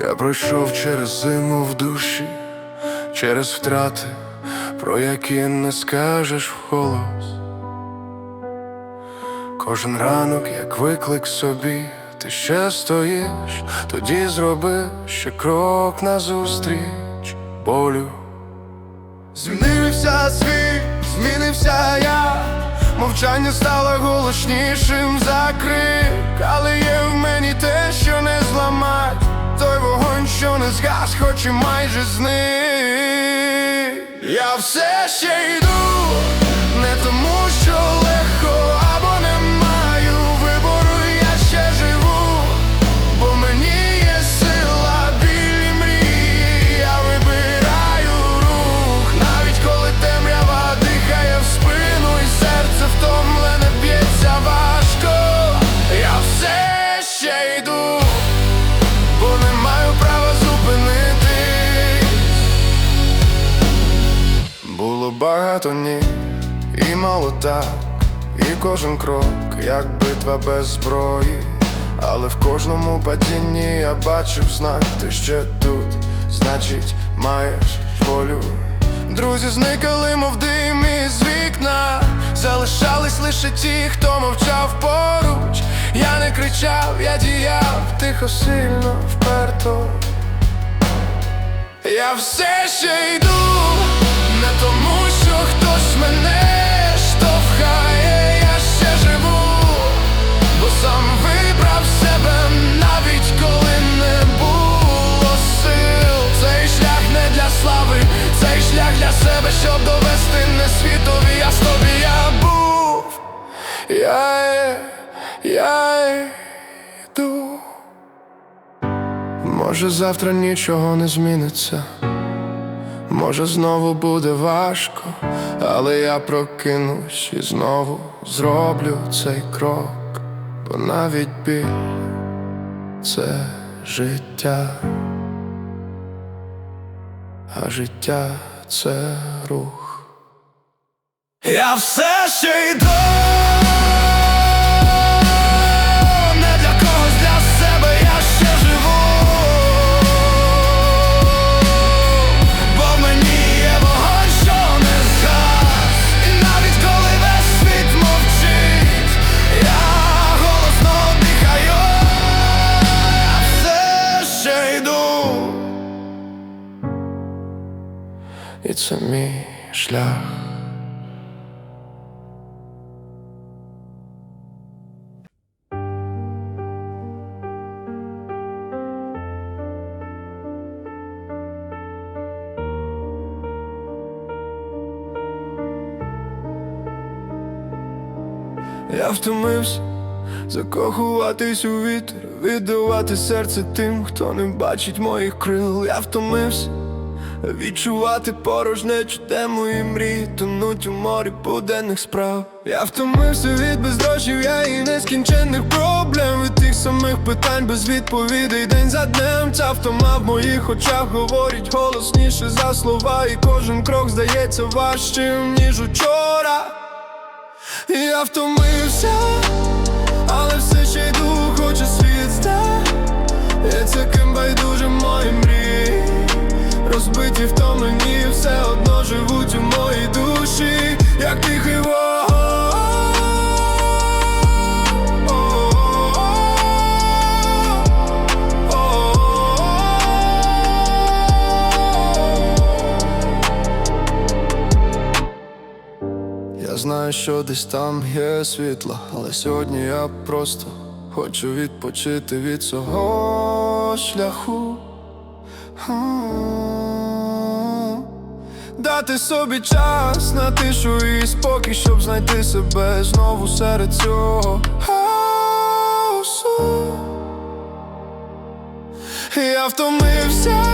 Я пройшов через зиму в душі, через втрати, про які не скажеш вголос. Кожен ранок, як виклик собі, ти ще стоїш, тоді зроби ще крок назустріч болю. Змінився світ, змінився я, мовчання стало голоснішим за крик, але є в мені те, що не зламать, що не згас, хоч і майже зник. Я все ще йду, не тому, що крок, як битва без зброї. Але в кожному падінні я бачив знак, ти ще тут, значить, маєш волю. Друзі зникали, мов дим із вікна, залишались лише ті, хто мовчав поруч. Я не кричав, я діяв тихо, сильно, вперто. Я все ще йду, не тому, що хтось мене щоб довести не світові, я з тобі я був. Я, я йду. Може, завтра нічого не зміниться. Може, знову буде важко, але я прокинусь і знову зроблю цей крок, бо навіть біль це життя, а життя це рух. Я все ще йду і це мій шлях. Я втомився закохуватись у вітер, віддавати серце тим, хто не бачить моїх крил. Я втомився відчувати порожнечу, де мої мрії тонуть у морі буденних справ. Я втомився від бездрошів, я і нескінченних проблем. Від тих самих питань без відповідей день за днем. Ця втома в моїх очах говорить голосніше за слова, і кожен крок здається важчим, ніж учора. Я втомився, але все ще йду, хочу світ здати І це ким байдуже мої мрії Розбиті втомлені, все одно живуть у моїй душі, як тихий Я знаю, що десь там є світло, але сьогодні я просто хочу відпочити від цього шляху. Дати собі час на тишу і спокій, щоб знайти себе знову серед цього хаосу. Я втомився,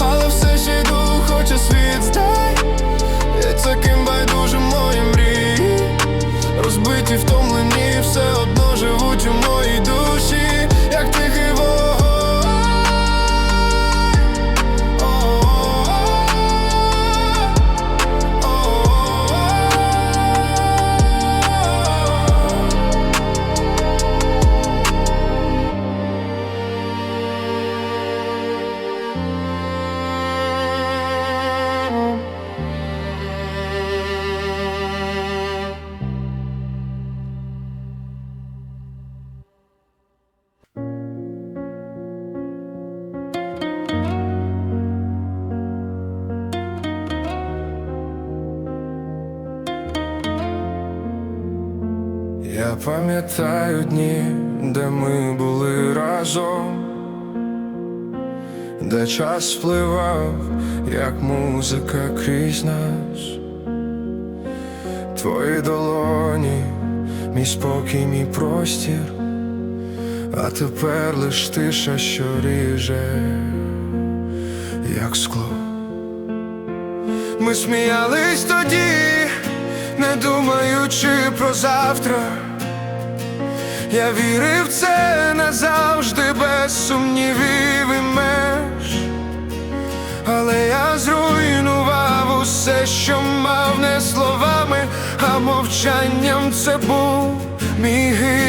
але все ще йду, хоче світ здай Я пам'ятаю дні, де ми були разом, де час впливав, як музика крізь нас, твої долоні, мій спокій, мій простір, а тепер лиш тиша, що ріже, як скло. Ми сміялись тоді, не думаючи про завтра. Я вірив це назавжди без сумнівів і меж, але я зруйнував усе, що мав не словами, а мовчанням це був мій гід.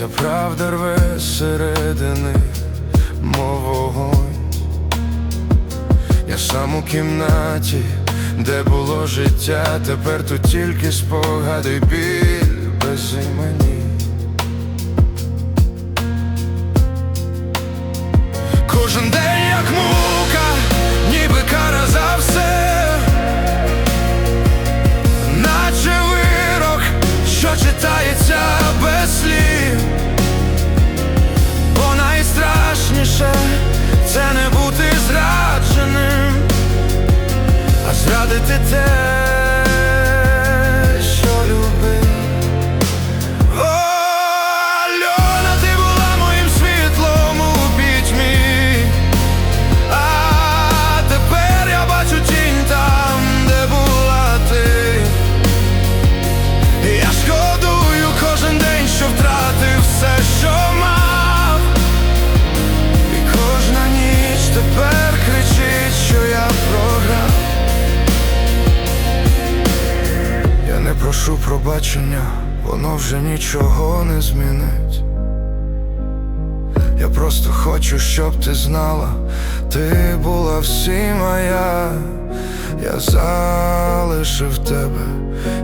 Ця правда рве зсередини, мов вогонь. Я сам у кімнаті, де було життя, тепер тут тільки спогади біль без імені. Кожен день як мука, ніби кара за все, що без слів. Бо найстрашніше це не бути зрадженим, а зрадити те, пробачення, воно вже нічого не змінить. Я просто хочу, щоб ти знала, ти була всім, а я, я залишив тебе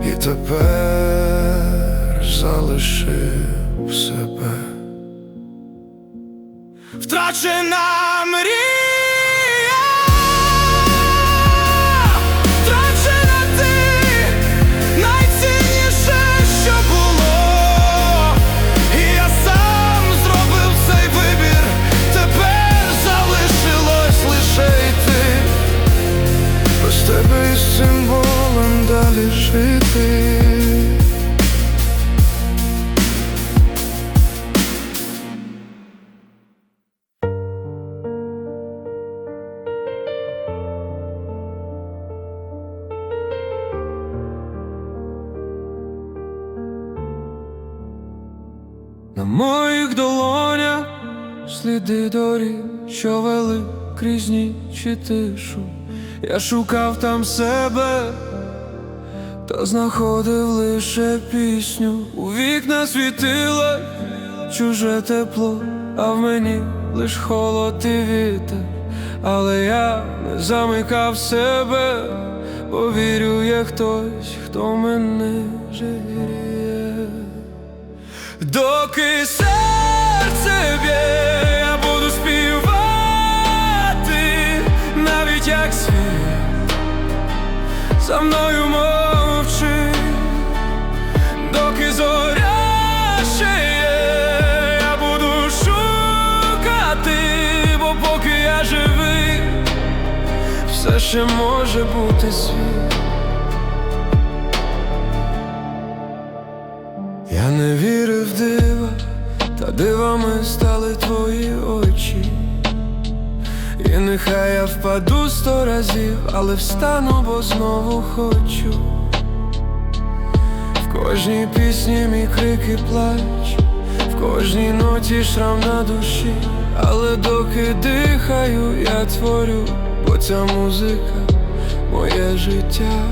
і тепер залишив себе. Втрачена мрія, що вели крізь ніч і тишу. Я шукав там себе, та знаходив лише пісню. У вікна світило чуже тепло, а в мені лиш холод і вітер. Але я не замикав себе, бо вірю, є хтось, хто мене жиє. Доки серце б'є, як світ за мною мовчить, доки зоря ще є, я буду шукати, бо поки я живий, все ще може бути світ. Я не вірив в дива, та дивами стали твої очі. Нехай я впаду сто разів, але встану, бо знову хочу. В кожній пісні мій крик і плач, в кожній ноті шрам на душі, але доки дихаю, я творю, бо ця музика моє життя.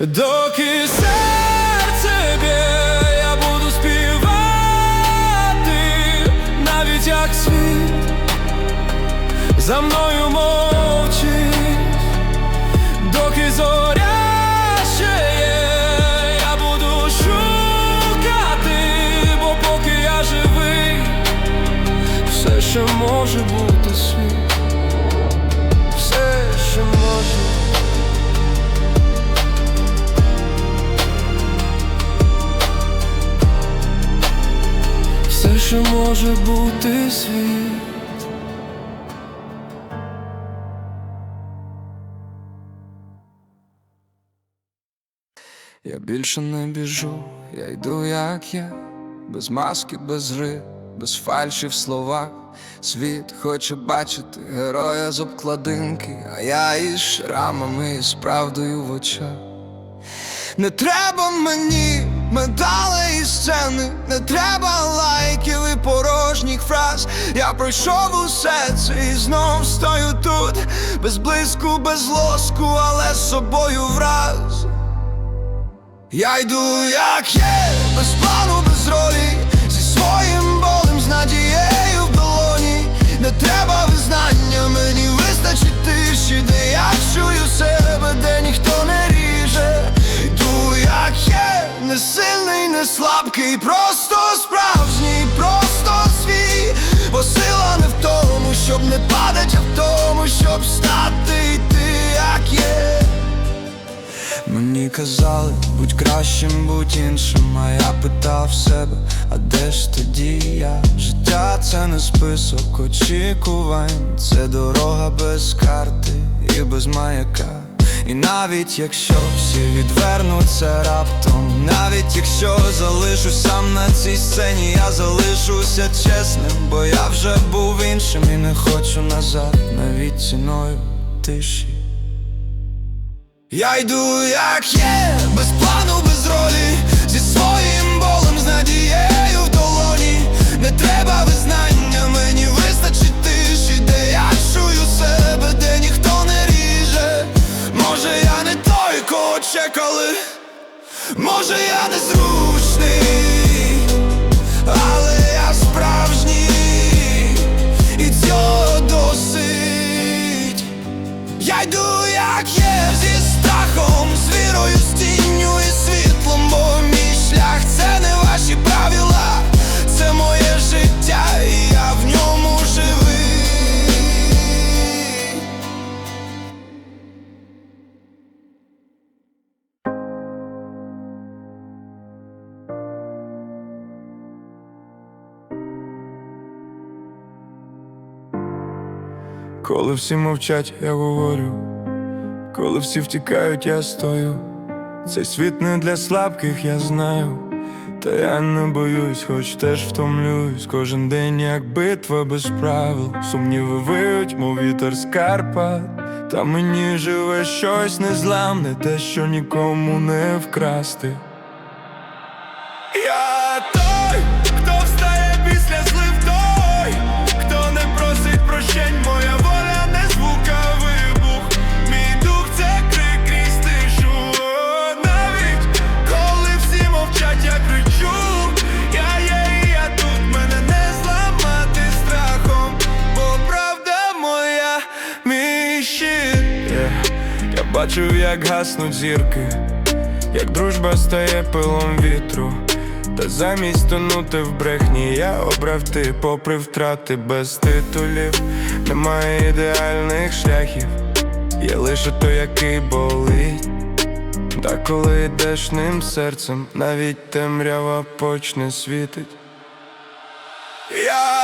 Доки серце за мною мовчить, доки зоря ще я буду шукати, бо поки я живий, все ще може бути світ, все ще може. Все ще може бути світ. Більше не біжу, я йду як я, без маски, без гри, без фальші в словах. Світ хоче бачити героя з обкладинки, а я із шрамами і з правдою в очах. Не треба мені медалей і сцени, не треба лайків і порожніх фраз. Я пройшов усе це і знов стою тут, без блиску, без лоску, але з собою враз. Я йду, як є, без плану, без ролі, зі своїм болем, з надією в долоні. Не треба визнання, мені вистачить тиші, де я чую себе, де ніхто не ріже. Йду, як є, не сильний, не слабкий, просто справжній, просто свій. Бо сила не в тому, щоб не падать, а в тому, щоб стати йти, як є. Мені казали, будь кращим, будь іншим, а я питав себе, а де ж тоді я? Життя це не список очікувань, це дорога без карти і без маяка. І навіть якщо всі відвернуться раптом, навіть якщо залишусь сам на цій сцені, я залишуся чесним, бо я вже був іншим і не хочу назад, навіть ціною тиші. Я йду, як є, без плану, без ролі, зі своїм болем, з надією в долоні. Не треба визнання, мені вистачить тиші, де я чую себе, де ніхто не ріже. Може, я не той, кого чекали, може, я незручний, але я справжній, і цього досить. Я йду, як є, страхом, з вірою, з тінню і світлом, бо мій шлях це не ваші правила, це моє життя, і я в ньому живий. Коли всі мовчать, я говорю, коли всі втікають, я стою. Цей світ не для слабких, я знаю. Та я не боюсь, хоч теж втомлююсь. Кожен день, як битва без правил. Сумніви виють, мов вітер з Карпат. Та мені живе щось незламне, те, що нікому не вкрасти. Я бачив, як гаснуть зірки. Як дружба стає пилом вітру, та замість тонути в брехні, я обрав ти, попри втрати без титулів, немає ідеальних шляхів, є лише той, який болить. Та коли йдеш ним серцем, навіть темрява почне світить. Я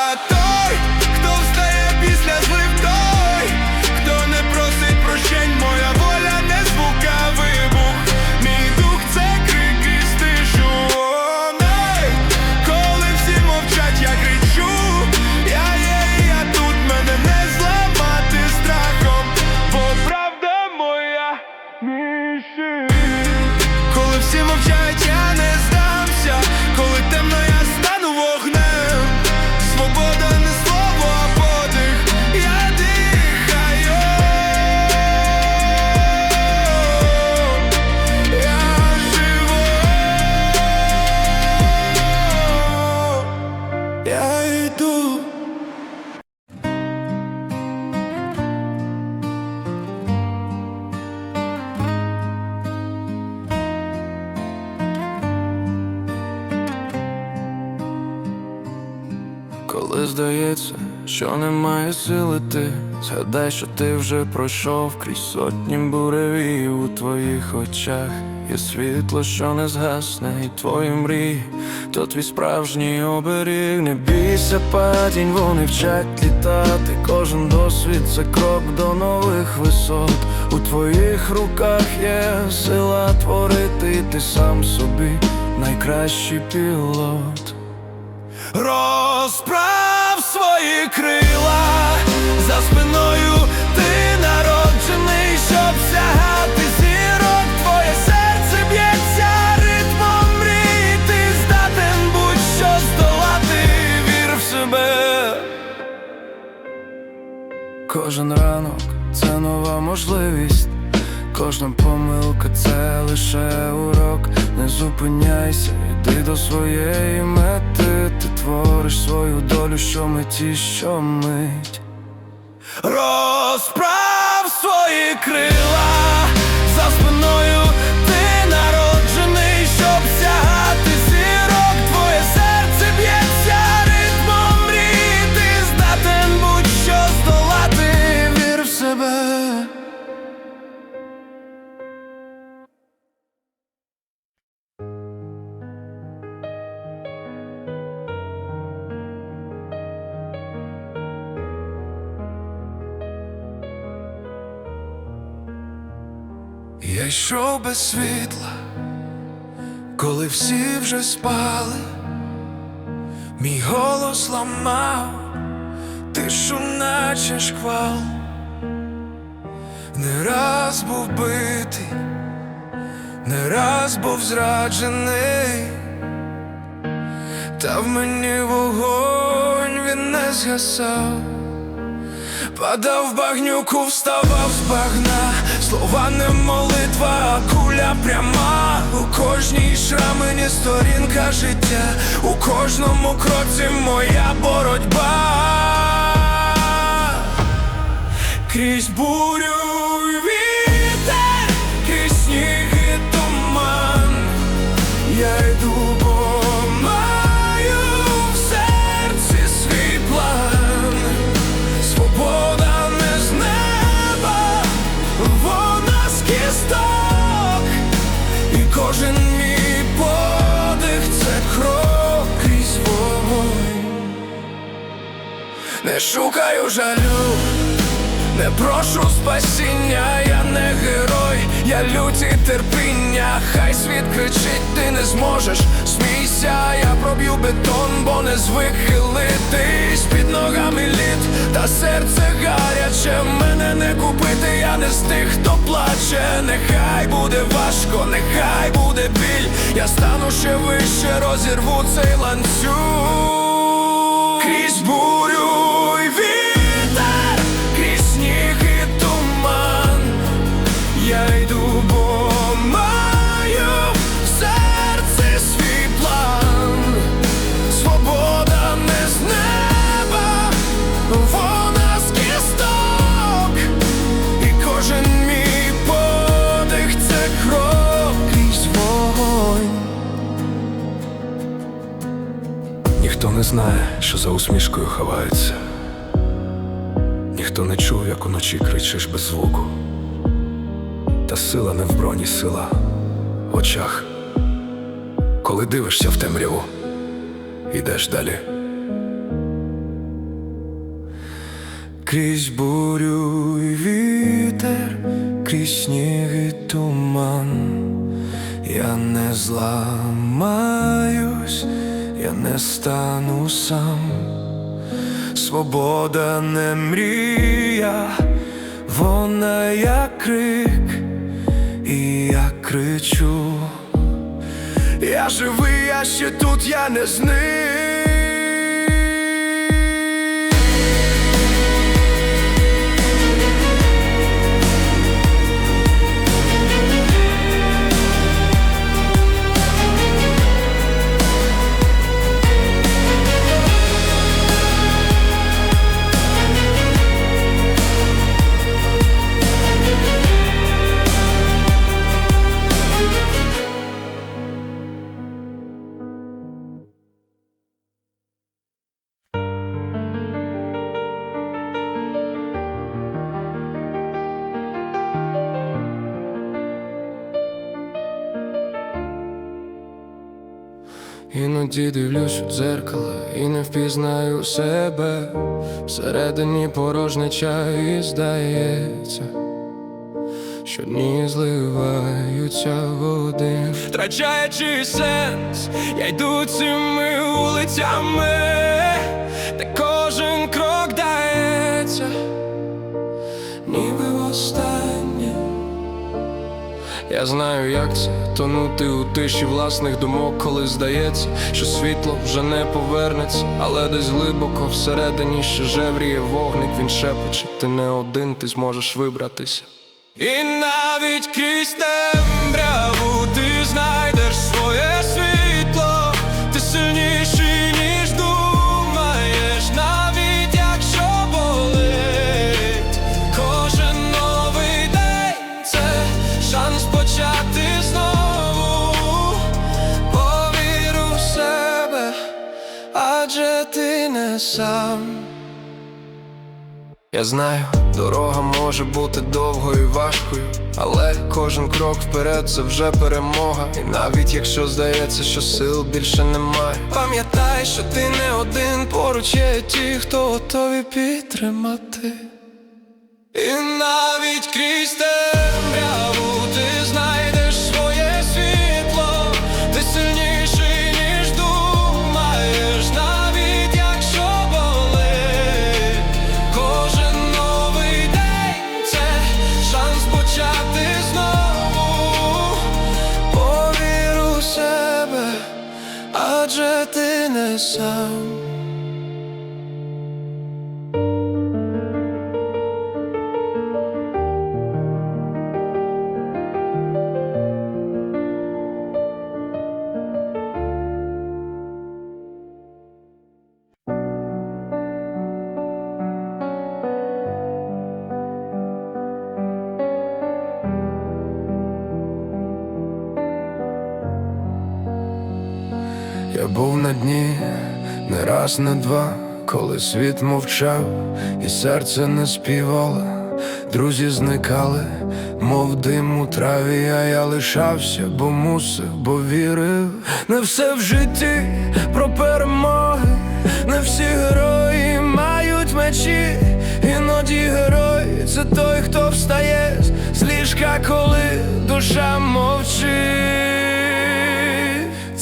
здається, що немає сили ти Згадай, що ти вже пройшов крізь сотні буревів у твоїх очах Є світло, що не згасне, і твої мрії, то твій справжній оберіг. Не бійся падінь, вони вчать літати. Кожен досвід це крок до нових висот. У твоїх руках є сила творити, ти сам собі найкращий пілот. Розправ свої крила за спиною ти народжений, щоб сягати зірок, твоє серце б'ється ритмом мрій, ти здатен будь-що здолати, вір в себе. Кожен ранок це нова можливість. Кожна помилка це лише урок. Не зупиняйся, йди до своєї мети. Ти твориш свою долю, що миті, що мить. Розправ свої крила за спиною Я йшов без світла, коли всі вже спали, мій голос ламав, тишу наче шквал, не раз був битий, не раз був зраджений, та в мені вогонь він не згасав. Падав в багнюку, вставав з багна, слова не молитва, а куля пряма. У кожній шрамині сторінка життя, у кожному кроці моя боротьба. Крізь бурю Не шукаю жалю, не прошу спасіння, я не герой, я люті терпіння, хай світ кричить, ти не зможеш, смійся, я проб'ю бетон, бо не звик хилитись під ногами лід, та серце гаряче, мене не купити, я не з тих, хто плаче, нехай буде важко, нехай буде біль, я стану ще вище, розірву цей ланцюг крізь бурю й вітер, крізь сніг і туман. Я Ніхто не знає, що за усмішкою ховається. Ніхто не чув, як уночі кричиш без звуку. Та сила не в броні, сила в очах. Коли дивишся в темряву, ідеш далі. Крізь бурю й вітер, крізь сніг і туман. Я не зламаюсь, я не стану сам. Свобода не мрія, вона як крик, і я кричу. Я живий, я ще тут, я не зник. Всередині порожнеча і здається, що дні зливаються в один. Втрачаючи сенс, я йду цими вулицями, Я знаю, як це тонути у тиші власних думок, коли здається, що світло вже не повернеться, але десь глибоко всередині ще жевріє вогник, він шепоче, ти не один, ти зможеш вибратися. І навіть крізь темряву сам. Я знаю, дорога може бути довгою і важкою, але кожен крок вперед це вже перемога. І навіть якщо здається, що сил більше немає. Пам'ятай, що ти не один, поруч є ті, хто готові підтримати. І навіть крізь темряву ти не раз, не два, коли світ мовчав, і серце не співало, друзі зникали, мов дим у траві, а я лишався, бо мусив, бо вірив. Не все в житті про перемоги, не всі герої мають мечі, іноді герой це той, хто встає з ліжка, коли душа мовчить.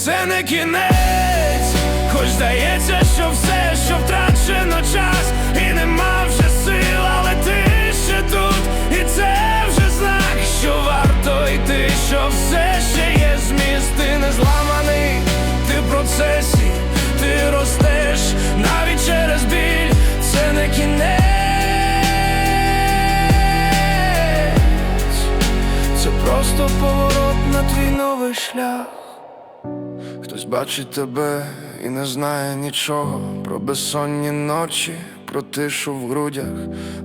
Це не кінець, хоч здається, що все, що втрачено час, і нема вже сил, але ти ще тут, і це вже знак, що варто йти, що все ще є зміст, ти не зламаний, ти в процесі, ти ростеш навіть через біль, це не кінець, це просто поворот на твій новий шлях. Бачить тебе і не знає нічого про безсонні ночі, про тишу в грудях,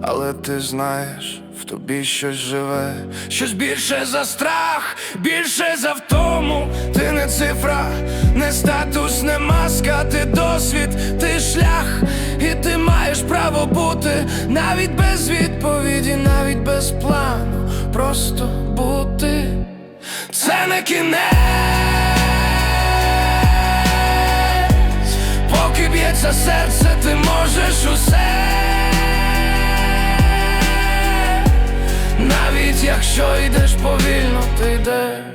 але ти знаєш, в тобі щось живе, щось більше за страх, більше за втому. Ти не цифра, не статус, не маска, ти досвід, ти шлях, і ти маєш право бути навіть без відповіді, навіть без плану, просто бути. Це не кінець, поки б'ється серце, ти можеш усе, навіть якщо йдеш повільно, ти йдеш.